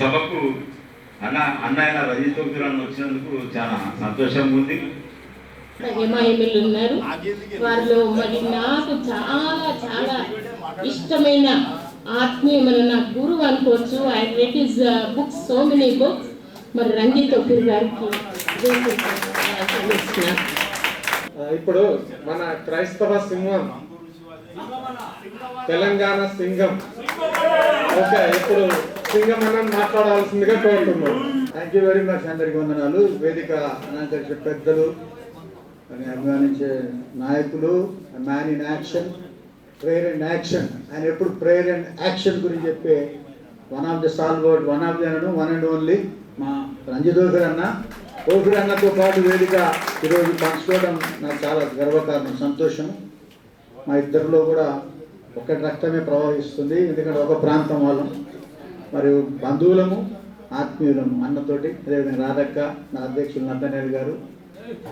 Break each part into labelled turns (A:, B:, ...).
A: సభకు అన్న అన్నయ్య రజిత్ ఉగ్రాన్ని వచ్చినందుకు చాలా సంతోషంగా ఉంది.
B: హిమాయములు ఉన్నారు. వారిలో మరి నాకు చాలా చాలా ఇష్టమైన ఆత్మీయమైన నా గురువు అనుకోవచ్చు. I read is books so many books మరి రంజిత్ ఒక్కరి గారికి
C: ఇప్పుడు మన క్రైస్తవ సింహం తెలంగాణ సింగం ఓకే ఇప్పుడు సింగం మాట్లాడాల్సిందిగా కోరుతున్నాం.
D: థ్యాంక్ యూ వెరీ మచ్ అందరికి వందనాలు. వేదిక అనంతరిక్ష పెద్దలు అని అభిమానించే నాయకులు man in action prayer and action ఆయన ఎప్పుడు ప్రేయర్ అండ్ యాక్షన్ గురించి చెప్పే one of the soul word one of the అనను వన్ అండ్ ఓన్లీ మా రంజిత్ ఓఫిర్ అన్న. ఓఫిర్ అన్నతో పాటు వేదిక ఈరోజు పంచుకోవడం నాకు చాలా గర్వకారణం సంతోషం. మా ఇద్దరిలో కూడా ఒకటి రక్తమే ప్రవహిస్తుంది ఎందుకంటే ఒక ప్రాంతం వాళ్ళం. మరియు బంధువులము ఆత్మీయులము అన్నతోటి అదేవిధంగా రాధక్క నా అధ్యక్షులు నద్దనేరు గారు.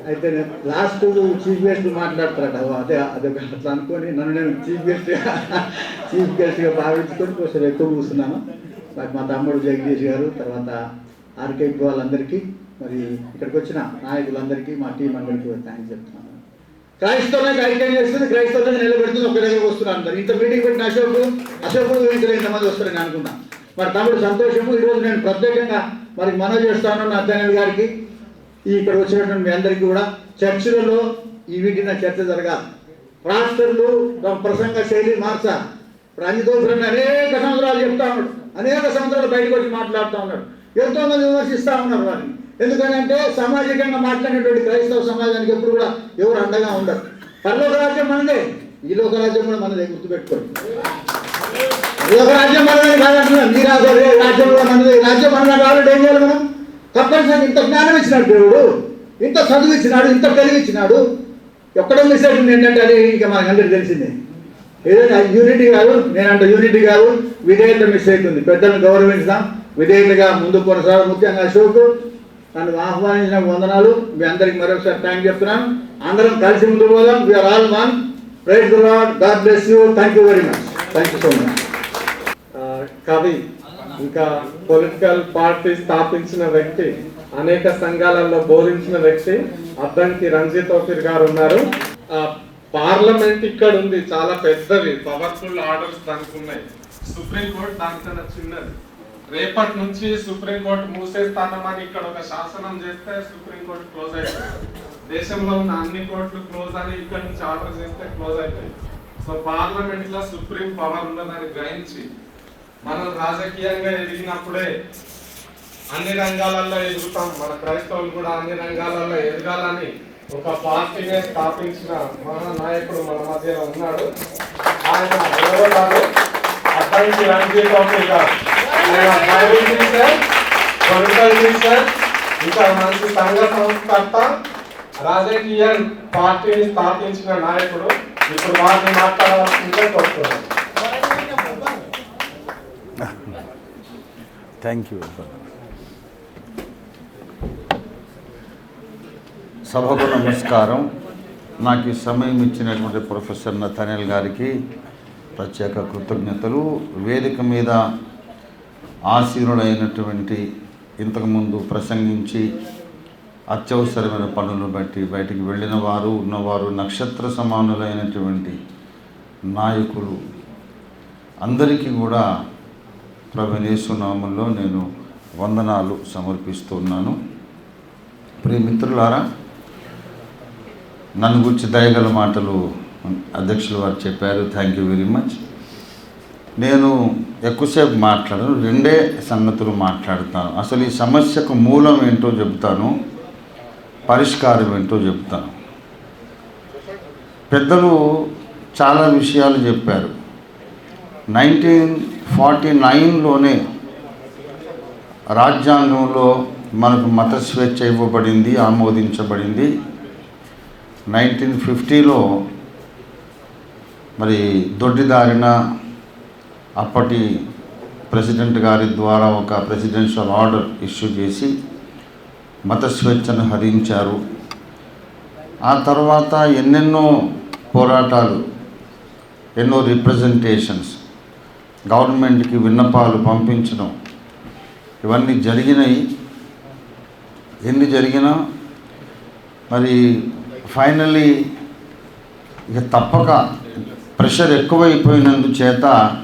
D: అయితే నేను లాస్ట్ చీఫ్ గెస్ట్ మాట్లాడతారట. ఓ అదే అదే అట్లా అనుకొని నన్ను నేను చీఫ్ గెస్ట్ చీఫ్ గెస్ట్గా భావించుకొని కొంచెం ఎక్కువ కూర్చున్నాను. మరి మా తమ్ముడు జగదీష్ గారు తర్వాత ఆర్కే వాళ్ళందరికీ మరి ఇక్కడికి వచ్చిన నాయకులందరికీ మా టీం అందరికీ థ్యాంక్స్ చెప్తున్నాను. క్రైస్తవులకు ఐక్యం చేస్తుంది క్రైస్తవులకు నిలబెడుతుంది ఒక దగ్గర వస్తున్నారు అందరు ఇంత మీటింగ్ పెట్టిన అశోక్ అశోక్ ఊహించలే ఇంతమంది వస్తారని అనుకున్నా. మరి తమ్ముడు సంతోషము. ఈరోజు నేను ప్రత్యేకంగా మరి మనవి చేస్తాను నా అధ్యయన గారికి. ఇక్కడ వచ్చినటువంటి మీ అందరికీ కూడా చర్చిలలో ఈ వీటిన చర్చ జరగాలి. రాష్ట్రంలో తమ ప్రసంగ శైలి మార్చాలి. ఇప్పుడు అన్ని అనేక సంవత్సరాలు చెప్తా ఉన్నాడు. అనేక సంవత్సరాలు బయటకు వచ్చి మాట్లాడుతూ ఉన్నాడు. ఎంతో మంది విమర్శిస్తూ ఉన్నారు వారిని. ఎందుకంటే సామాజికంగా మాట్లాడేటువంటి క్రైస్తవ సమాజానికి ఎప్పుడు కూడా ఎవరు అండగా ఉండరు. పరలోక రాజ్యం మనదే. ఈ లోక రాజ్యం కూడా మనదే గుర్తుపెట్టుకోండి. ఇది ఒక రాజ్యం మనదే కాదంటున్నాం. మీ రాజ్యం రాజ్యంలో మనది రాజ్యం మన కాబట్టి ఏం చేయాలి మనం? తప్పనిసరి ఇంత జ్ఞానం ఇచ్చినాడు దేవుడు. ఇంత చదువు ఇచ్చినాడు ఇంత తెలివి ఇచ్చినాడు. ఎక్కడో మిస్ అవుతుంది ఏంటంటే అది ఇంకా మనకు అందరికి తెలిసిందే. ఏదైనా యూనిటీ కాదు నేనంట యూనిటీ కాదు విధేయత మిస్ అవుతుంది పెద్దలను గౌరవించుదాం. విధేయతగా ముందు కొనసాగ. ముఖ్యంగా అశోక్ నన్ను ఆహ్వానించిన వందనాలు. మీ అందరికి మరొకసారి థ్యాంక్ చెప్తున్నాను అందరం కలిసి ముందు పోదాం. We're all one praise God bless you thank you very much thank you so much
C: కవి ఇంకా పొలిటికల్ పార్టీ స్థాపించిన వ్యక్తి అనేక సంఘాలలో బోధించిన వ్యక్తి అద్దంకి రంజిత్ ఓఫీర్ గారు ఉన్నారు. పార్లమెంట్ ఇక్కడ ఉంది చాలా పెద్దది పవర్ఫుల్ ఆర్డర్స్ దానికి ఉన్నాయి సుప్రీం కోర్టు దానికన్నా చిన్నది. రేపటి నుంచి సుప్రీం కోర్టు మూసేస్తానమని ఇక్కడ ఒక శాసనం చేస్తే సుప్రీం కోర్టు క్లోజ్ అయిపోయింది. దేశంలో ఉన్న అన్ని కోర్టులు క్లోజ్ అని ఇక్కడ నుంచి ఆర్డర్ చేస్తే క్లోజ్ అయిపోయింది. సో పార్లమెంట్లో సుప్రీం పవర్ ఉన్నదని గ్రహించి మనం రాజకీయంగా ఎదిగినప్పుడే అన్ని రంగాలలో ఎదుగుతాం. మన క్రైస్తవులు కూడా అన్ని రంగాలలో ఎదగాలని ఒక పార్టీని స్థాపించిన మహానాయకుడు మన మధ్య ఉన్నాడు. ఆయన ఎవరో కాదు అద్దంకి టీచర్ ఇంకా. మంచి సంఘ సంస్కర్త రాజకీయ పార్టీని స్థాపించిన నాయకుడు ఇప్పుడు వారిని మాట్లాడాల్సిందే కోరుతున్నాను
E: థ్యాంక్ యూ. సభకు నమస్కారం. నాకు ఈ సమయం ఇచ్చినటువంటి ప్రొఫెసర్ నథానియల్ గారికి ప్రత్యేక కృతజ్ఞతలు. వేదిక మీద ఆసీనుడైనటువంటి ఇంతకుముందు ప్రసంగించి అత్యవసరమైన పనులను బట్టి బయటికి వెళ్ళిన వారు ఉన్నవారు నక్షత్ర సమానులైనటువంటి నాయకులు అందరికీ కూడా ప్రభనేశ్వనామంలో నేను వందనాలు సమర్పిస్తున్నాను. ప్రియమిత్రులారా నన్ను గురించి దయగల మాటలు అధ్యక్షులు వారు చెప్పారు. థ్యాంక్ యూ వెరీ మచ్ నేను ఎక్కువసేపు మాట్లాడను రెండే సంగతులు మాట్లాడతాను. అసలు ఈ సమస్యకు మూలం ఏంటో చెబుతాను పరిష్కారం ఏంటో చెప్తాను పెద్దలు చాలా విషయాలు చెప్పారు. నైన్టీన్ ఫార్టీ నైన్లోనే రాజ్యాంగంలో మనకు మత స్వేచ్ఛ ఇవ్వబడింది ఆమోదించబడింది. నైన్టీన్ ఫిఫ్టీలో మరి దొడ్డిదారిన అప్పటి ప్రెసిడెంట్ గారి ద్వారా ఒక ప్రెసిడెన్షియల్ ఆర్డర్ ఇష్యూ చేసి మత స్వేచ్ఛను హరించారు. ఆ తర్వాత ఎన్నెన్నో పోరాటాలు ఎన్నో రిప్రజెంటేషన్స్ గవర్నమెంట్కి విన్నపాలు పంపించడం. ఇవన్నీ జరిగినాయి. ఎన్ని జరిగినా మరి ఫైనల్లీ ఇక తప్పక ప్రెషర్ ఎక్కువైపోయినందు చేత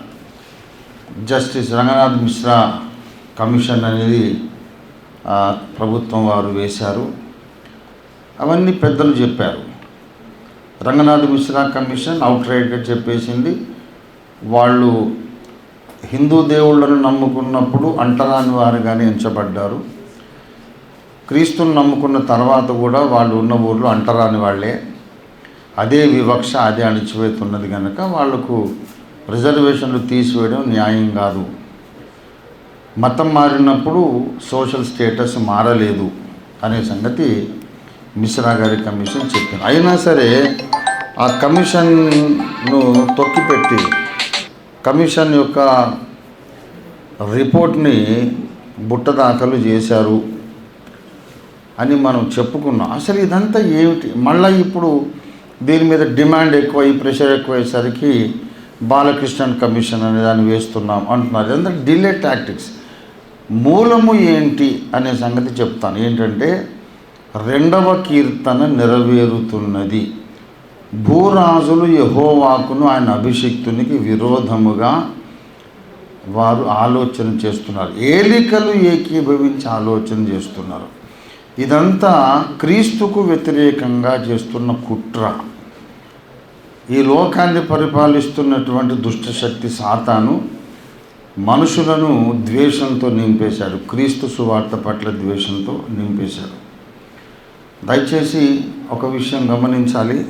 E: జస్టిస్ రంగనాథ్ మిశ్రా కమిషన్ అనేది ప్రభుత్వం వారు వేశారు. అవన్నీ పెద్దలు చెప్పారు. రంగనాథ్ మిశ్రా కమిషన్ అవుట్ రైట్గా చెప్పేసింది. వాళ్ళు హిందూ దేవుళ్ళను నమ్ముకున్నప్పుడు అంటరాని వారుగానే ఎంచబడ్డారు. క్రీస్తుని నమ్ముకున్న తర్వాత కూడా వాళ్ళు ఉన్న ఊర్లో అంటరాని వాళ్ళే. అదే వివక్ష అదే అణిచివేతున్నది కనుక వాళ్ళకు రిజర్వేషన్లు తీసివేయడం న్యాయం కాదు. మతం మారినప్పుడు సోషల్ స్టేటస్ మారలేదు అనే సంగతి మిశ్రా గారి కమిషన్ చెప్పింది. అయినా సరే ఆ కమిషన్ను తొక్కిపెట్టి కమిషన్ యొక్క రిపోర్ట్ని బుట్ట దాఖలు చేశారు అని మనం చెప్పుకున్నాం. అసలు ఇదంతా ఏమిటి? మళ్ళీ ఇప్పుడు దీని మీద డిమాండ్ ఎక్కువ ఈ ప్రెషర్ ఎక్కువయ్యేసరికి బాలకృష్ణన్ కమిషన్ అనే దాన్ని వేస్తున్నాం అంటున్నారు. ఇదంతా డిలే టాక్టిక్స్. మూలము ఏంటి అనే సంగతి చెప్తాను. ఏంటంటే రెండవ కీర్తన నెరవేరుతున్నది. భూరాజులు యహోవాకును ఆయన అభిషిక్తునికి విరోధముగా వారు ఆలోచన చేస్తున్నారు. ఏలికలు ఏకీభవించి ఆలోచన చేస్తున్నారు. ఇదంతా క్రీస్తుకు వ్యతిరేకంగా చేస్తున్న కుట్ర. ఈ లోకాన్ని పరిపాలిస్తున్నటువంటి దుష్టశక్తి సాతాను మనుషులను ద్వేషంతో నింపేశాడు. క్రీస్తు సువార్త పట్ల ద్వేషంతో నింపేశాడు. దయచేసి ఒక విషయం గమనించాలి.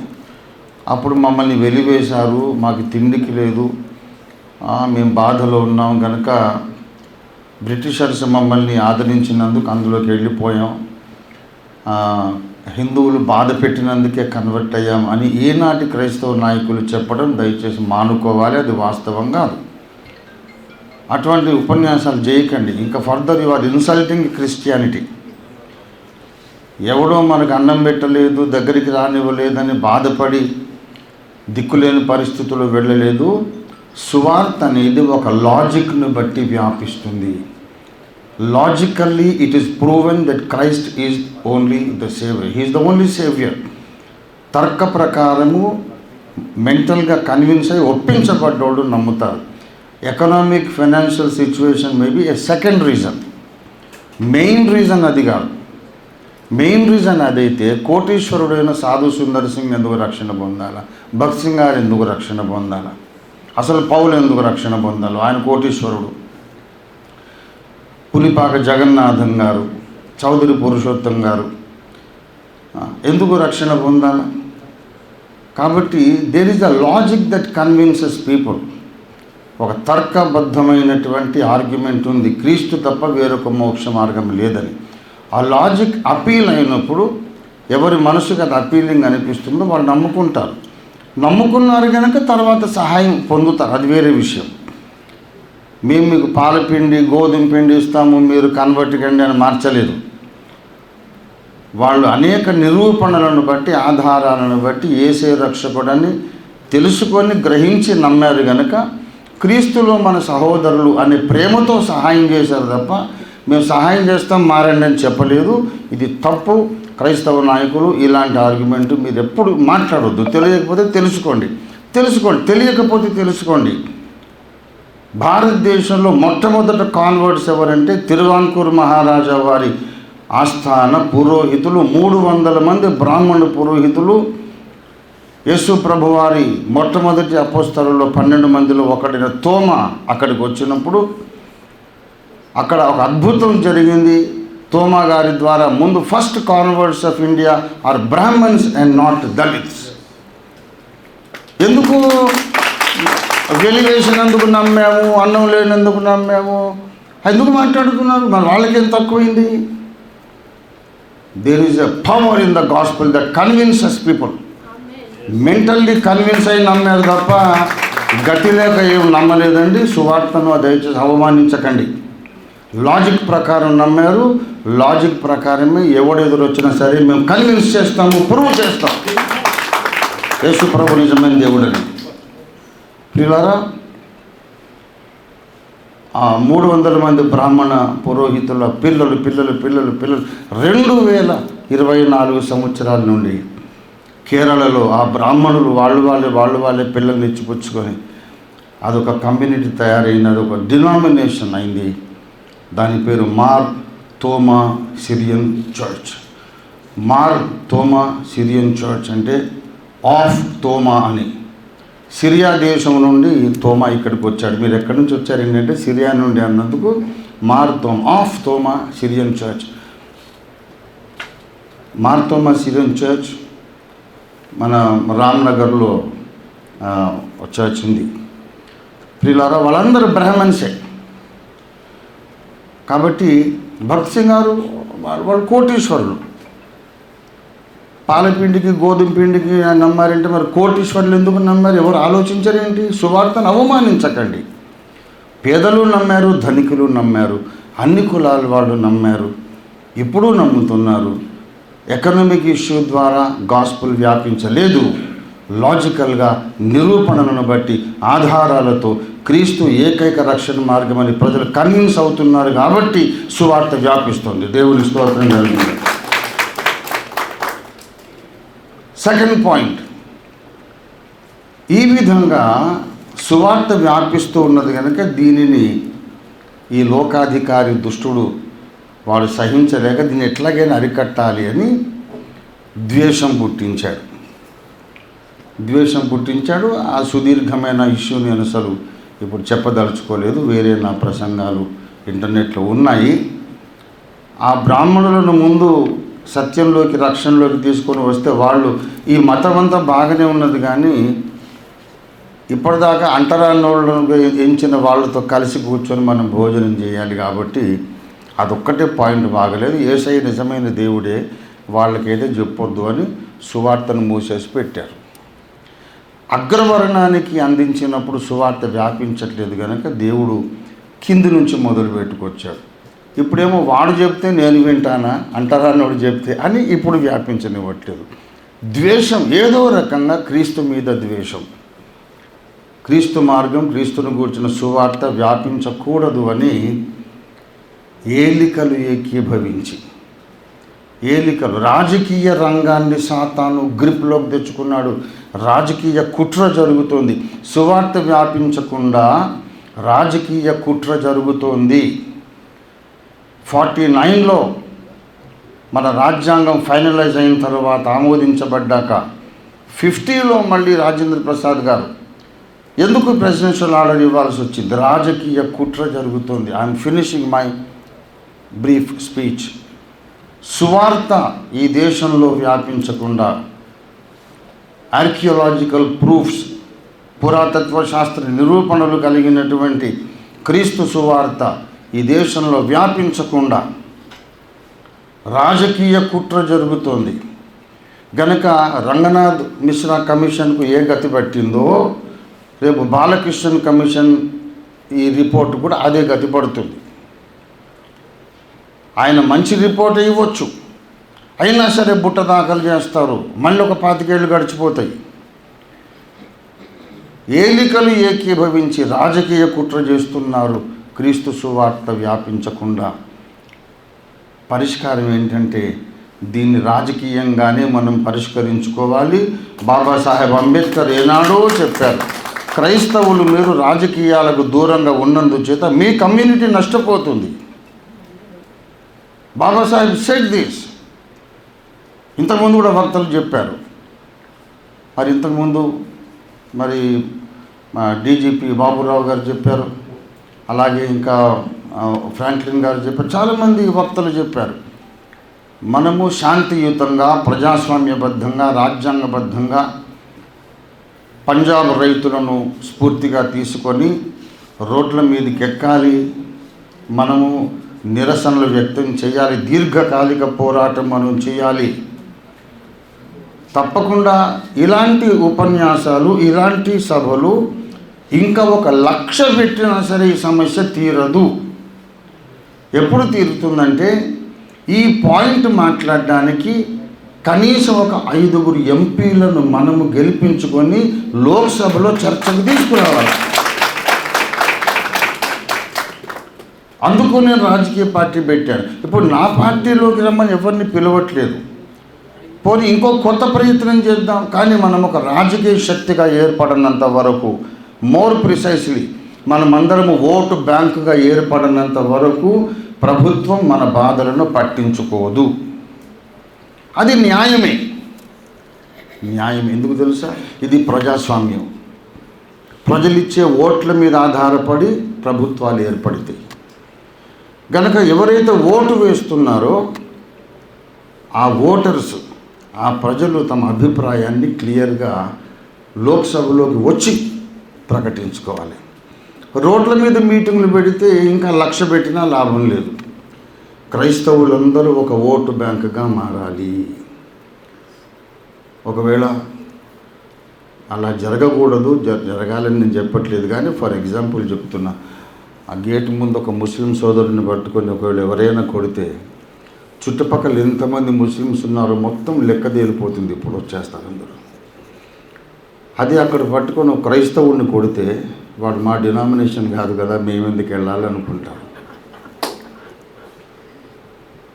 E: అప్పుడు మమ్మల్ని వెలివేశారు మాకు తిండికి లేదు. మేము బాధలో ఉన్నాం. కనుక బ్రిటిషర్స్ మమ్మల్ని ఆదరించినందుకు అందులోకి వెళ్ళిపోయాం. హిందువులు బాధ పెట్టినందుకే కన్వర్ట్ అయ్యాం అని ఈనాటి క్రైస్తవ నాయకులు చెప్పడం దయచేసి మానుకోవాలి. అది వాస్తవం కాదు. అటువంటి ఉపన్యాసాలు చేయకండి. ఇంకా further you are insulting Christianity. ఎవడో మనకు అన్నం పెట్టలేదు దగ్గరికి రానివ్వలేదని బాధపడి దిక్కులేని పరిస్థితులు వెళ్ళలేదు. సువార్త అనేది ఒక లాజిక్ను బట్టి వ్యాపిస్తుంది. Logically it is proven that Christ is only the saviour he is the only saviour తర్క ప్రకారము మెంటల్గా కన్విన్స్ అయి ఒప్పించబడ్డోడు నమ్ముతారు. Economic financial situation maybe a second reason main reason అది కాదు. మెయిన్ రీజన్ అదైతే కోటీశ్వరుడైన సాధు సుందర్ సింగ్ ఎందుకు రక్షణ పొందాలా? భక్త్ సింగ్ గారు ఎందుకు రక్షణ పొందాలా? అసలు పౌలు ఎందుకు రక్షణ పొందాలి? ఆయన కోటీశ్వరుడు. పులిపాక జగన్నాథం గారు చౌదరి పురుషోత్తం గారు ఎందుకు రక్షణ పొందాలి? కాబట్టి there is the logic that convinces people ఒక తర్కబద్ధమైనటువంటి ఆర్గ్యుమెంట్ ఉంది. క్రీస్తు తప్ప వేరొక మోక్ష మార్గం లేదని. ఆ లాజిక్ అపీల్ అయినప్పుడు ఎవరి మనసుకు అది అపీలింగ్ అనిపిస్తుందో వాళ్ళు నమ్ముకుంటారు. నమ్ముకున్నారు కనుక తర్వాత సహాయం పొందుతారు. అది వేరే విషయం. మేము మీకు పాలపిండి గోధుమ పిండి ఇస్తాము మీరు కన్వర్ట్ కండి అని మార్చలేదు. వాళ్ళు అనేక నిరూపణలను బట్టి ఆధారాలను బట్టి ఏసే రక్షకుడని తెలుసుకొని గ్రహించి నమ్మారు గనక క్రీస్తులో మన సహోదరులు అనే ప్రేమతో సహాయం చేశారు తప్ప మేము సహాయం చేస్తాం మారండి అని చెప్పలేదు. ఇది తప్పు. క్రైస్తవ నాయకులు ఇలాంటి ఆర్గ్యుమెంట్ మీరు ఎప్పుడు మాట్లాడొద్దు. తెలియకపోతే తెలుసుకోండి. తెలుసుకోండి. తెలియకపోతే తెలుసుకోండి. భారతదేశంలో మొట్టమొదట కాన్వర్ట్స్ ఎవరంటే తిరువాన్కూర్ మహారాజా వారి ఆస్థాన పురోహితులు. మూడు వందల మంది బ్రాహ్మణ పురోహితులు. యేసు ప్రభువారి మొట్టమొదటి అపోస్తలలో పన్నెండు మందిలో ఒకటిన తోమ అక్కడికి వచ్చినప్పుడు అక్కడ ఒక అద్భుతం జరిగింది. తోమా గారి ద్వారా ముందు first converts of India are Brahmins and not Dalits ఎందుకు? వెలివేసినందుకు నమ్మాము? అన్నం లేనందుకు నమ్మాము? ఎందుకు మాట్లాడుతున్నారు? మన వాళ్ళకి ఎంత తక్కువైంది? There is a power in the gospel that convinces people mentally convince అయి నమ్మారు తప్ప గతి లేక ఏం నమ్మలేదండి. సువార్తను దయచేసి అవమానించకండి. లాజిక్ ప్రకారం నమ్మారు. లాజిక్ ప్రకారమే ఎవడు ఎదురొచ్చినా సరే మేము కన్విన్స్ చేస్తాము ప్రూవ్ చేస్తాం. యేసు ప్రభు నిజమైన దేవుడని. ప్రియులారా ఆ మూడు వందల మంది బ్రాహ్మణ పురోహితుల పిల్లలు పిల్లలు పిల్లలు పిల్లలు రెండు వేల ఇరవై నాలుగు సంవత్సరాల నుండి కేరళలో ఆ బ్రాహ్మణులు వాళ్ళు వాళ్ళే వాళ్ళు వాళ్ళే పిల్లల్ని ఇచ్చిపుచ్చుకొని అదొక కమ్యూనిటీ తయారైనది ఒక డినామినేషన్ అయింది. దాని పేరు మార్ Thoma Syrian church. Mar Thoma Syrian church అంటే ఆఫ్ తోమా అని. సిరియా దేశం నుండి తోమా ఇక్కడికి వచ్చాడు. మీరు ఎక్కడి నుంచి వచ్చారు? ఏంటంటే సిరియా నుండి అన్నందుకు Marthoma of Thoma Syrian church. Marthoma Syrian church మన రామ్నగర్లో చర్చ్ ఉంది. ప్రియులారా వాళ్ళందరూ బ్రాహ్మణ్సే. కాబట్టి భరత్ సింగ్ గారు వాళ్ళు వాళ్ళు కోటీశ్వరులు. పాలపిండికి గోధుమ పిండికి నమ్మారంటే మరి కోటీశ్వరులు ఎందుకు నమ్మారు? ఎవరు ఆలోచించరేంటి సువార్తను అవమానించకండి. పేదలు నమ్మారు ధనికులు నమ్మారు అన్ని కులాల వాళ్ళు నమ్మారు ఇప్పుడు నమ్ముతున్నారు. ఎకనామిక్ ఇష్యూ ద్వారా గాస్పుల్ వ్యాపించలేదు. లాజికల్గా నిరూపణలను బట్టి ఆధారాలతో క్రీస్తు ఏకైక రక్షణ మార్గమని ప్రజలు కన్విన్స్ అవుతున్నారు కాబట్టి సువార్త వ్యాపిస్తుంది. దేవుని స్తోత్రం జరిగింది. సెకండ్ పాయింట్ ఈ విధంగా సువార్త వ్యాపిస్తూ ఉన్నది కనుక దీనిని ఈ లోకాధికారి దుష్టుడు వాడు సహించలేక దీన్ని ఎట్లాగైనా అరికట్టాలి అని ద్వేషం పుట్టించాడు. ద్వేషం పుట్టించాడు. ఆ సుదీర్ఘమైన ఇష్యూ నేను అసలు ఇప్పుడు చెప్పదలుచుకోలేదు. వేరే నా ప్రసంగాలు ఇంటర్నెట్లో ఉన్నాయి. ఆ బ్రాహ్మణులను ముందు సత్యంలోకి రక్షణలోకి తీసుకొని వస్తే వాళ్ళు ఈ మతం అంతా బాగానే ఉన్నది కానీ ఇప్పటిదాకా అంటరాని వాళ్ళను ఎంచిన వాళ్ళతో కలిసి కూర్చొని మనం భోజనం చేయాలి కాబట్టి అదొక్కటే పాయింట్ బాగలేదు. ఏసై నిజమైన దేవుడే వాళ్ళకైతే చెప్పొద్దు అని సువార్తను మూసేసి పెట్టారు. అగ్రవర్ణానికి అందించినప్పుడు సువార్త వ్యాపించట్లేదు కనుక దేవుడు కింది నుంచి మొదలు పెట్టుకొచ్చాడు. ఇప్పుడేమో వాడు చెప్తే నేను వింటానా అంటరానోడు చెప్తే అని ఇప్పుడు వ్యాపించనివ్వట్లేదు. ద్వేషం ఏదో రకంగా క్రీస్తు మీద ద్వేషం. క్రీస్తు మార్గం క్రీస్తును కూర్చున్న సువార్త వ్యాపించకూడదు అని ఏలికలు ఏకీభవించి ఏలికలు రాజకీయ రంగాన్ని సాతాను గ్రిప్లోకి తెచ్చుకున్నాడు. రాజకీయ కుట్ర జరుగుతోంది. సువార్త వ్యాపించకుండా రాజకీయ కుట్ర జరుగుతోంది. ఫార్టీ నైన్లో మన రాజ్యాంగం ఫైనలైజ్ అయిన తర్వాత ఆమోదించబడ్డాక ఫిఫ్టీలో మళ్ళీ రాజేంద్ర ప్రసాద్ గారు ఎందుకు ప్రెసిడెన్షియల్ ఆర్డర్ ఇవ్వాల్సి వచ్చింది? రాజకీయ కుట్ర జరుగుతోంది. I'm finishing my brief speech సువార్త ఈ దేశంలో వ్యాపించకుండా ఆర్కియోలాజికల్ ప్రూఫ్స్ పురాతత్వ శాస్త్ర నిరూపణలు కలిగినటువంటి క్రీస్తు సువార్త ఈ దేశంలో వ్యాపించకుండా రాజకీయ కుట్ర జరుగుతోంది. గనక రంగనాథ్ మిశ్రా కమిషన్కు ఏ గతి పట్టిందో రేపు బాలకృష్ణన్ కమిషన్ ఈ రిపోర్ట్ కూడా అదే గతి పడుతుంది. ఆయన మంచి రిపోర్ట్ ఇవ్వచ్చు. అయినా సరే బుట్ట దాఖలు చేస్తారు. మళ్ళీ ఒక పాతికేళ్ళు గడిచిపోతాయి. ఏలికలు ఏకీభవించి రాజకీయ కుట్ర చేస్తున్నారు క్రీస్తు సువార్త వ్యాపించకుండా. పరిష్కారం ఏంటంటే దీన్ని రాజకీయంగానే మనం పరిష్కరించుకోవాలి. బాబాసాహెబ్ అంబేద్కర్ ఏనాడో చెప్పారు క్రైస్తవులు మీరు రాజకీయాలకు దూరంగా ఉన్నందుచేత మీ కమ్యూనిటీ నష్టపోతుంది. బాబాసాహెబ్ సెట్ దిస్ ఇంతకుముందు కూడా వక్తలు చెప్పారు. మరి ఇంతకుముందు మరి మా డీజీపీ బాబురావు గారు చెప్పారు. అలాగే ఇంకా ఫ్రాంక్లిన్ గారు చెప్పారు. చాలామంది వక్తలు చెప్పారు. మనము శాంతియుతంగా ప్రజాస్వామ్యబద్ధంగా రాజ్యాంగబద్ధంగా పంజాబ్ రైతులను స్ఫూర్తిగా తీసుకొని రోడ్ల మీదకి ఎక్కాలి మనము నిరసనలు వ్యక్తం చేయాలి. దీర్ఘకాలిక పోరాటం మనం చేయాలి. తప్పకుండా ఇలాంటి ఉపన్యాసాలు ఇలాంటి సభలు ఇంకా ఒక లక్ష పెట్టినా సరే ఈ సమస్య తీరదు. ఎప్పుడు తీరుతుందంటే ఈ పాయింట్ మాట్లాడడానికి కనీసం ఒక ఐదుగురు ఎంపీలను మనము గెలిపించుకొని లోక్సభలో చర్చకు తీసుకురావాలి. అందుకు నేను రాజకీయ పార్టీ పెట్టాను. ఇప్పుడు నా పార్టీలోకి రమ్మని ఎవరిని పిలవట్లేదు. పోనీ ఇంకో కొత్త ప్రయత్నం చేద్దాం. కానీ మనం ఒక రాజకీయ శక్తిగా ఏర్పడినంత వరకు మోర్ ప్రిసైస్లీ మనమందరము ఓటు బ్యాంకుగా ఏర్పడినంత వరకు ప్రభుత్వం మన బాధలను పట్టించుకోదు. అది న్యాయమే. న్యాయం ఎందుకు తెలుసా? ఇది ప్రజాస్వామ్యం. ప్రజలిచ్చే ఓట్ల మీద ఆధారపడి ప్రభుత్వాలు ఏర్పడతాయి. గనక ఎవరైతే ఓటు వేస్తున్నారో ఆ ఓటర్స్ ఆ ప్రజలు తమ అభిప్రాయాన్ని క్లియర్గా లోక్సభలోకి వచ్చి ప్రకటించుకోవాలి. రోడ్ల మీద మీటింగ్లు పెడితే ఇంకా లక్ష పెట్టినా లాభం లేదు. క్రైస్తవులందరూ ఒక ఓటు బ్యాంకుగా మారాలి. ఒకవేళ అలా జరగకూడదు జరగాలని నేను చెప్పట్లేదు కానీ ఫర్ ఎగ్జాంపుల్ చెప్తున్నా. ఆ గేట్ ముందు ఒక ముస్లిం సోదరుని పట్టుకొని ఒకవేళ ఎవరైనా కొడితే చుట్టుపక్కల ఎంతమంది ముస్లిమ్స్ ఉన్నారో మొత్తం లెక్క తేలిపోతుంది ఇప్పుడు వచ్చేస్తారు అందరూ. అది అక్కడ పట్టుకొని క్రైస్తవుడిని కొడితే వాడు మా డినామినేషన్ కాదు కదా మేము ఎందుకు వెళ్ళాలి అనుకుంటాం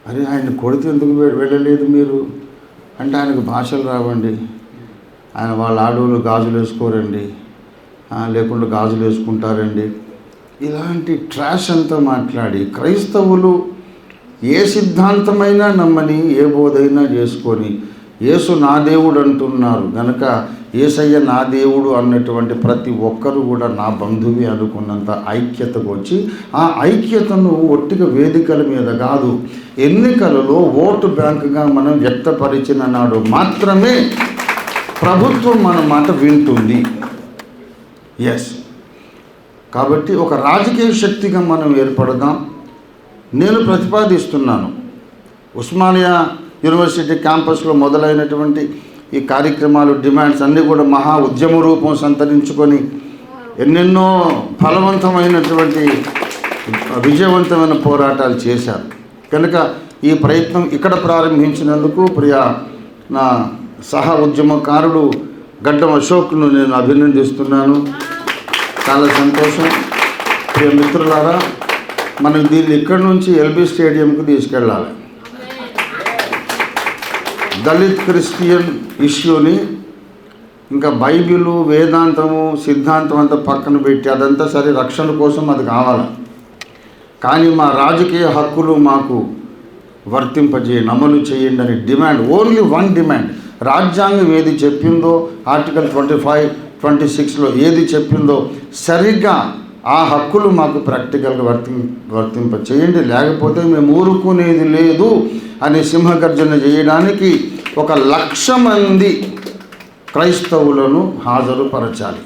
E: అరే ఆయన కొడితే ఎందుకు వెళ్ళలేదు మీరు? అంటే ఆయనకు భాషలు రావండి. ఆయన వాళ్ళ ఆడవాళ్ళు గాజులు వేసుకోరండి. లేకుండా గాజులు వేసుకుంటారండి. ఇలాంటి ట్రాష్ అంతా మాట్లాడి క్రైస్తవులు ఏ సిద్ధాంతమైనా నమ్మని ఏ బోధైనా చేసుకొని యేసు నా దేవుడు అంటున్నారు. గనక ఏసయ్య నా దేవుడు అన్నటువంటి ప్రతి ఒక్కరు కూడా నా బంధువి అనుకున్నంత ఐక్యతకు వచ్చి ఆ ఐక్యతను ఒట్టిగా వేదికల మీద కాదు ఎన్నికలలో ఓటు బ్యాంకుగా మనం వ్యక్తపరిచిన నాడు మాత్రమే ప్రభుత్వం మన మాట వింటుంది. ఎస్ కాబట్టి ఒక రాజకీయ శక్తిగా మనం ఏర్పడదాం. నేను ప్రతిపాదిస్తున్నాను. ఉస్మానియా యూనివర్సిటీ క్యాంపస్లో మొదలైనటువంటి ఈ కార్యక్రమాలు డిమాండ్స్ అన్నీ కూడా మహా ఉద్యమ రూపం సంతరించుకొని ఎన్నెన్నో ఫలవంతమైనటువంటి విజయవంతమైన పోరాటాలు చేశారు. కనుక ఈ ప్రయత్నం ఇక్కడ ప్రారంభించినందుకు ప్రియా నా సహ ఉద్యమకారుడు గడ్డం అశోక్ను నేను అభినందిస్తున్నాను. చాలా సంతోషం. ప్రియ మిత్రులారా మనం దీన్ని ఇక్కడి నుంచి ఎల్బీ స్టేడియంకి తీసుకెళ్ళాలి. దళిత్ క్రిస్టియన్ ఇష్యూని ఇంకా బైబిలు వేదాంతము సిద్ధాంతం అంతా పక్కన పెట్టి అదంతా సరే రక్షణ కోసం అది కావాలి. కానీ మా రాజకీయ హక్కులు మాకు వర్తింపజేయండి అమలు చేయండి అనే డిమాండ్ ఓన్లీ వన్ డిమాండ్. రాజ్యాంగం ఏది చెప్పిందో ఆర్టికల్ ట్వంటీ ఫైవ్ ట్వంటీ సిక్స్లో ఏది చెప్పిందో సరిగ్గా ఆ హక్కులు మాకు ప్రాక్టికల్గా వర్తి వర్తింప చేయండి లేకపోతే మేము ఊరుకునేది లేదు అనే సింహగర్జన చేయడానికి ఒక లక్ష మంది క్రైస్తవులను హాజరుపరచాలి.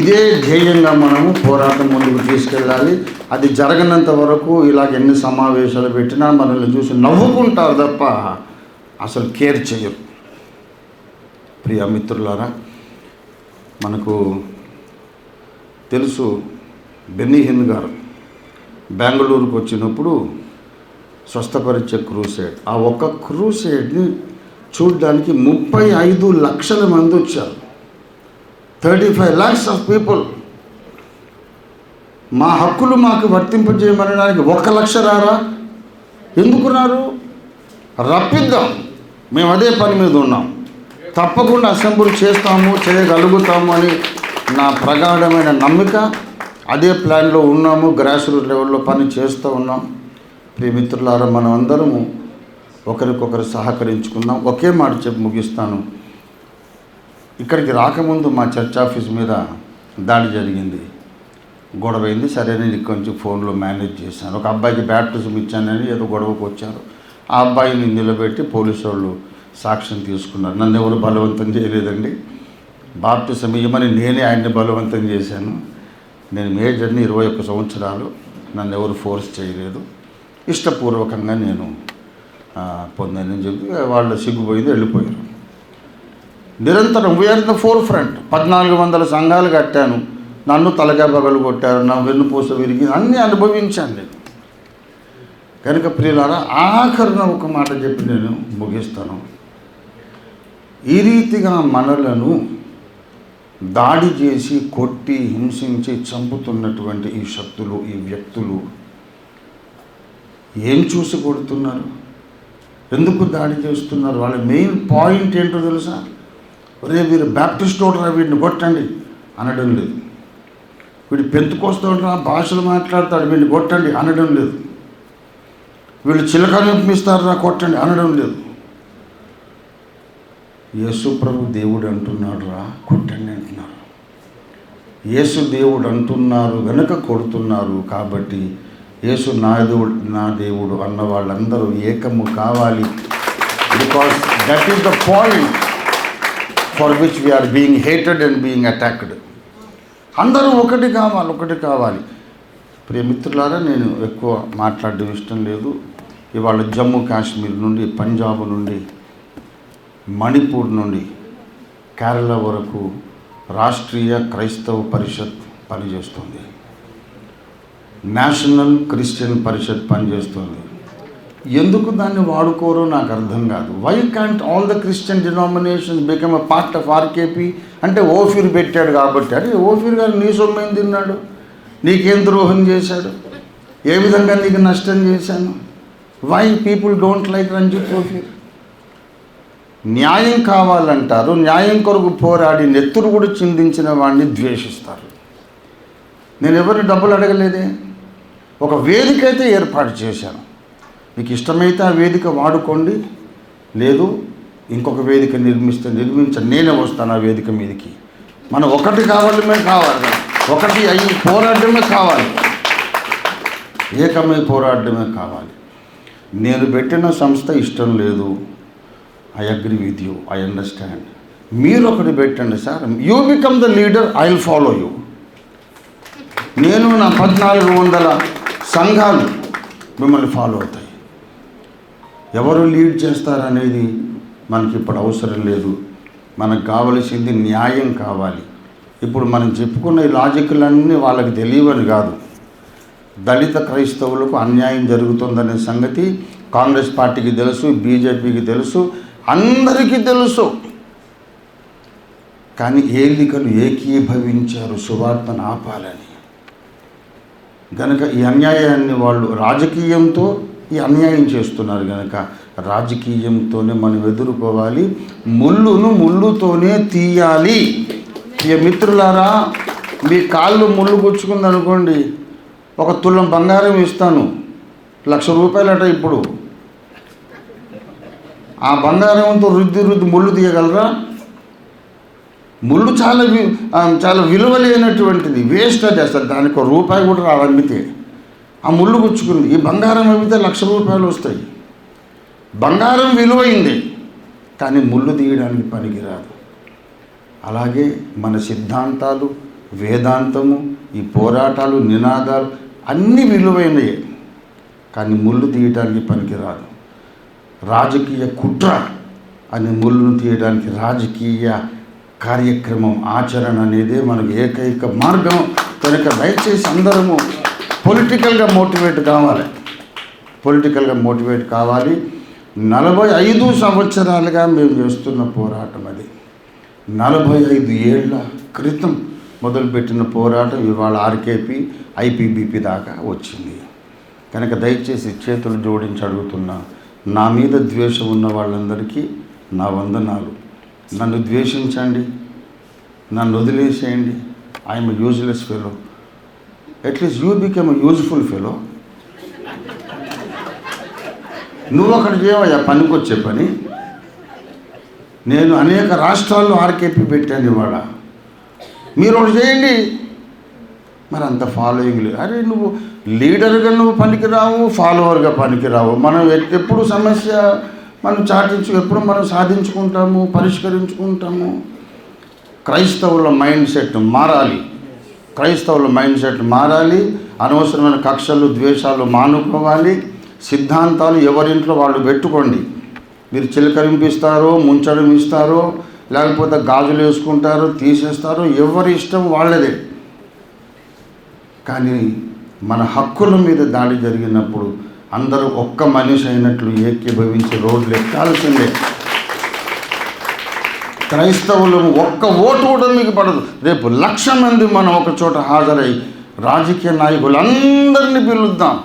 E: ఇదే ధ్యేయంగా మనము పోరాటం ముందుకు తీసుకెళ్ళాలి. అది జరగనంత వరకు ఇలాగ ఎన్ని సమావేశాలు పెట్టినా మనల్ని చూసి నవ్వుకుంటారు తప్ప అసలు కేర్ చేయరు. ప్రియ మిత్రులారా మనకు తెలుసు బెన్నీహిన్ గారు బెంగళూరుకు వచ్చినప్పుడు స్వస్థపరిచే క్రూసైడ్. ఆ ఒక్క క్రూసైడ్ని చూడడానికి ముప్పై ఐదు లక్షల మంది వచ్చారు. Thirty five lakhs of people. మా హక్కులు మాకు వర్తింపజేయమనడానికి ఒక లక్ష రారా? ఎందుకున్నారు? రప్పిద్దాం. మేము అదే పని మీద ఉన్నాం. తప్పకుండా అసెంబ్లీ చేస్తాము చేయగలుగుతాము అని నా ప్రగాఢమైన నమ్మిక. అదే ప్లాన్లో ఉన్నాము గ్రాస్ రూట్ లెవెల్లో పని చేస్తూ ఉన్నాం. ప్రియమిత్రులారా మనం అందరము ఒకరికొకరు సహకరించుకుందాం. ఒకే మాట చెప్పి ముగిస్తాను. ఇక్కడికి రాకముందు మా చర్చ్ ఆఫీస్ మీద దాడి జరిగింది. గొడవ అయింది సరే నేను ఇక్కడి నుంచి ఫోన్లో మేనేజ్ చేశాను. ఒక అబ్బాయికి బ్యాప్టిజం ఇచ్చానని ఏదో గొడవకు వచ్చారు. ఆ అబ్బాయిని నిలబెట్టి పోలీసు వాళ్ళు సాక్ష్యం తీసుకున్నారు. నన్ను ఎవరు బలవంతం చేయలేదండి. బాప్టిజం ఇవ్వమని నేనే ఆయన్ని బలవంతం చేశాను. నేను మేజర్ని ఇరవై ఒక్క సంవత్సరాలు నన్ను ఎవరు ఫోర్స్ చేయలేదు. ఇష్టపూర్వకంగా నేను పొందానని చెప్పి వాళ్ళు సిగ్గుపోయింది వెళ్ళిపోయారు. నిరంతరం వీఆర్ ద ఫోర్ ఫ్రంట్ పద్నాలుగు వందల సంఘాలు కట్టాను. నన్ను తలగా పగలు కొట్టారు నా వెన్నుపూస విరిగి అన్నీ అనుభవించాను నేను. కనుక ప్రియులారా ఆఖరిన ఒక మాట చెప్పి నేను ముగిస్తాను. ఈ రీతిగా మనలను దాడి చేసి కొట్టి హింసించి చంపుతున్నటువంటి ఈ శక్తులు ఈ వ్యక్తులు ఏం చూసి కొడుతున్నారు? ఎందుకు దాడి చేస్తున్నారు? వాళ్ళ మెయిన్ పాయింట్ ఏంటో తెలుసా? ఒరే వీరు బ్యాప్టిస్ట్ ఓటరా వీడిని కొట్టండి అనడం లేదు. వీడు పెంతుకొస్తుంటా భాషలు మాట్లాడతాడు వీడిని కొట్టండి అనడం లేదు. వీళ్ళు చిలక నింపిస్తారా కొట్టండి అనడం లేదు. యేసుప్రభు దేవుడు అంటున్నాడు రా కొట్టండి అంటున్నారు. యేసు దేవుడు అంటున్నారు గనుక కొడుతున్నారు కాబట్టి యేసు నా దేవుడు నా దేవుడు అన్న వాళ్ళందరూ ఏకము కావాలి. Because that is the point for which we are being hated and being attacked అందరూ ఒకటి కావాలి ఒకటి కావాలి. ప్రియమిత్రులారా నేను ఎక్కువ మాట్లాడడం ఇష్టం లేదు. ఇవాళ జమ్మూ కాశ్మీర్ నుండి పంజాబ్ నుండి మణిపూర్ నుండి కేరళ వరకు రాష్ట్రీయ క్రైస్తవ పరిషత్ పనిచేస్తుంది. నేషనల్ క్రిస్టియన్ పరిషత్ పనిచేస్తుంది. ఎందుకు దాన్ని వాడుకోరో నాకు అర్థం కాదు. Why can't all the Christian denominations become a part of RKP అంటే ఓఫీర్ పెట్టాడు కాబట్టి. అరే ఓఫీర్ గారు నీ సొమ్మేం తిన్నాడు? నీకేం ద్రోహం చేశాడు? ఏ విధంగా నీకు నష్టం చేశాను? Why people don't like Ranjith Ophir న్యాయం కావాలంటారు న్యాయం కొరకు పోరాడి నెత్తురు కూడా చిందించిన వాడిని ద్వేషిస్తారు. నేను ఎవరిని డబ్బులు అడగలేదే? ఒక వేదిక అయితే ఏర్పాటు చేశాను. మీకు ఇష్టమైతే ఆ వేదిక వాడుకోండి. లేదు ఇంకొక వేదిక నిర్మిస్తే నిర్మించ నేనే వస్తాను ఆ వేదిక మీదకి. మనం ఒకటి కావాలమే కావాలి. ఒకటి అయ్యి పోరాడమే కావాలి. ఏకమై పోరాడమే కావాలి. నేను పెట్టిన సంస్థ ఇష్టం లేదు. I agree with you I understand మీరు ఒకటి పెట్టండి sir. You become the leader I will follow you నేను నా పద్నాలుగు వందల సంఘాలు మిమ్మల్ని ఫాలో అవుతాయి. ఎవరు లీడ్ చేస్తారనేది మనకి ఇప్పుడు అవసరం లేదు. మనకు కావలసింది న్యాయం కావాలి. ఇప్పుడు మనం చెప్పుకున్న ఈ లాజిక్లన్నీ వాళ్ళకి తెలియవని కాదు. దళిత క్రైస్తవులకు అన్యాయం జరుగుతుందనే సంగతి కాంగ్రెస్ పార్టీకి తెలుసు బీజేపీకి తెలుసు. అందరికీ తెలుసు. కానీ ఏలికలు ఏకీభవించారు సువార్తను ఆపాలని. గనక ఈ అన్యాయాన్ని వాళ్ళు రాజకీయంతో ఈ అన్యాయం చేస్తున్నారు గనక రాజకీయంతోనే మనం ఎదుర్కోవాలి ముళ్ళును ముళ్ళుతోనే తీయాలి. ఇక మిత్రులారా మీ కాళ్ళు ముళ్ళు గుచ్చుకుంది అనుకోండి ఒక తులం బంగారం ఇస్తాను లక్ష రూపాయలట ఇప్పుడు. ఆ బంగారంతో రుద్ది రుద్ది ముళ్ళు తీయగలరా? ముళ్ళు చాలా చాలా విలువ లేనటువంటిది వేస్ట్ అది అసలు. దానికి ఒక రూపాయి కూడా రాదు అమ్మితే ఆ ముళ్ళు గుచ్చుకుంది. ఈ బంగారం అమ్మితే లక్ష రూపాయలు వస్తాయి? బంగారం విలువైంది. కానీ ముళ్ళు తీయడానికి పనికిరాదు అలాగే మన సిద్ధాంతాలు వేదాంతము ఈ పోరాటాలు నినాదాలు అన్నీ విలువైనవి కానీ ముళ్ళు తీయడానికి పనికిరాదు రాజకీయ కుట్ర అనే ముళ్ళను తీయడానికి రాజకీయ కార్యక్రమం ఆచరణ అనేదే మనకు ఏకైక మార్గం. కనుక దయచేసి అందరము పొలిటికల్గా మోటివేట్ కావాలి. పొలిటికల్గా మోటివేట్ కావాలి. నలభై ఐదు సంవత్సరాలుగా మేము చేస్తున్న పోరాటం అది. నలభై ఐదు ఏళ్ళ క్రితం మొదలుపెట్టిన పోరాటం ఇవాళ ఆర్కేపీ ఐపీబీపీ దాకా వచ్చింది. కనుక దయచేసి చేతులు జోడించి అడుగుతున్నా నా మీద ద్వేషం ఉన్న వాళ్ళందరికీ నా వందనాలు. నన్ను ద్వేషించండి. నన్ను వదిలేసేయండి. I'm useless fellow at least you become useful fellow నువ్వు అక్కడ చేయవయ్యా పనికొచ్చే పని? నేను అనేక రాష్ట్రాల్లో ఆర్కేపీ పెట్టాను ఇవాళ. మీరు ఒకటి చేయండి. మరి అంత ఫాలోయింగ్ లేదు. అరే నువ్వు లీడర్గా నువ్వు పనికిరావు ఫాలోవర్గా పనికిరావు. మనం ఎప్పుడు సమస్య మనం చాటించు ఎప్పుడు మనం సాధించుకుంటాము పరిష్కరించుకుంటాము? క్రైస్తవుల మైండ్ సెట్ మారాలి. క్రైస్తవుల మైండ్ సెట్ మారాలి. అనవసరమైన కక్షలు ద్వేషాలు మానుకోవాలి. సిద్ధాంతాలు ఎవరింట్లో వాళ్ళు పెట్టుకోండి. మీరు చిలకరింపిస్తారో ముంచడం ఇస్తారో లేకపోతే గాజులు వేసుకుంటారో తీసేస్తారో ఎవరి ఇష్టం వాళ్ళదే. కానీ మన హక్కుల మీద దాడి జరిగినప్పుడు అందరూ ఒక్క మనిషి అయినట్లు ఏకీభవించి రోడ్లు ఎక్కాల్సిందే. క్రైస్తవులు ఒక్క ఓటు కూడా మీకు పడదు. రేపు లక్ష మంది మనం ఒక చోట హాజరై రాజకీయ నాయకులందరినీ పిలుద్దాం.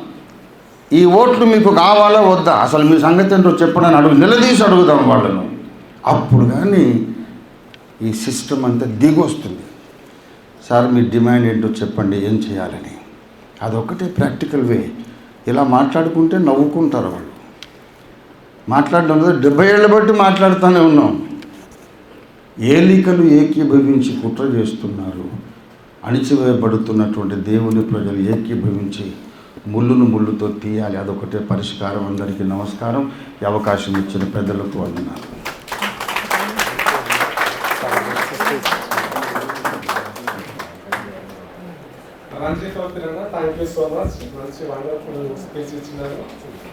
E: ఈ ఓట్లు మీకు కావాలా వద్దా? అసలు మీ సంగతి ఏంటో చెప్పడని అడుగు నిలదీసి అడుగుదాం వాళ్ళను. అప్పుడు కానీ ఈ సిస్టమ్ అంతా దిగొస్తుంది. సార్ మీ డిమాండ్ ఏంటో చెప్పండి ఏం చేయాలని? అదొక్కటే ప్రాక్టికల్ వే. ఇలా మాట్లాడుకుంటే నవ్వుకుంటారు వాళ్ళు. మాట్లాడడం లేదు డెబ్బై ఏళ్ళ బట్టి మాట్లాడుతూనే ఉన్నాం. ఏలికలు ఏకీభవించి కుట్ర చేస్తున్నారు. అణిచివేయబడుతున్నటువంటి దేవుని ప్రజలు ఏకీభవించి ముళ్ళును ముళ్ళుతో తీయాలి. అదొకటే పరిష్కారం. అందరికీ నమస్కారం. ఈ అవకాశం ఇచ్చిన పెద్దలకు వందనాలు.
C: మంచి ఓపిరన్న థ్యాంక్ యూ సో మచ్ మంచి వండర్ఫుల్ స్పీచ్ ఇచ్చినారు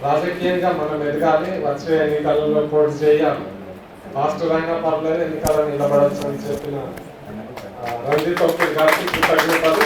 C: రాజకీయంగా మనం ఎదగాలి. వచ్చే ఎన్నికలలో పోటీ చేయాలి. రాష్ట్రంగా పర్లేదు ఎన్నికల్లో నిలబడచ్చు అని చెప్పిన రంజిత్ గారికి కృతజ్ఞతలు.